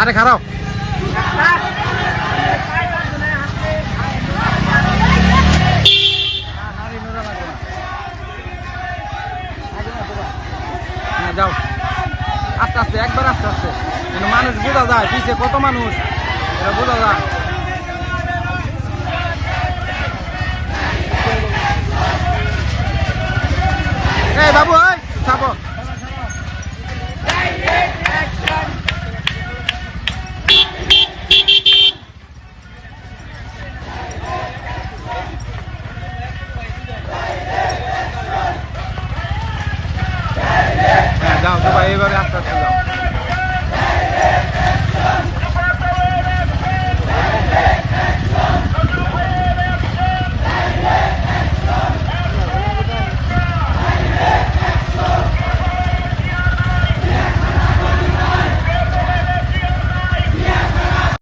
আরে খারাপ। যাও। আস্তে আস্তে, একবার আস্তে আস্তে। মানুষ বোঝা যায়, পিছে কত মানুষ। এটা বোঝা যায়। বাবু ওই থাকো যাও সবাই এবারে আস্তে আস্তে যাও।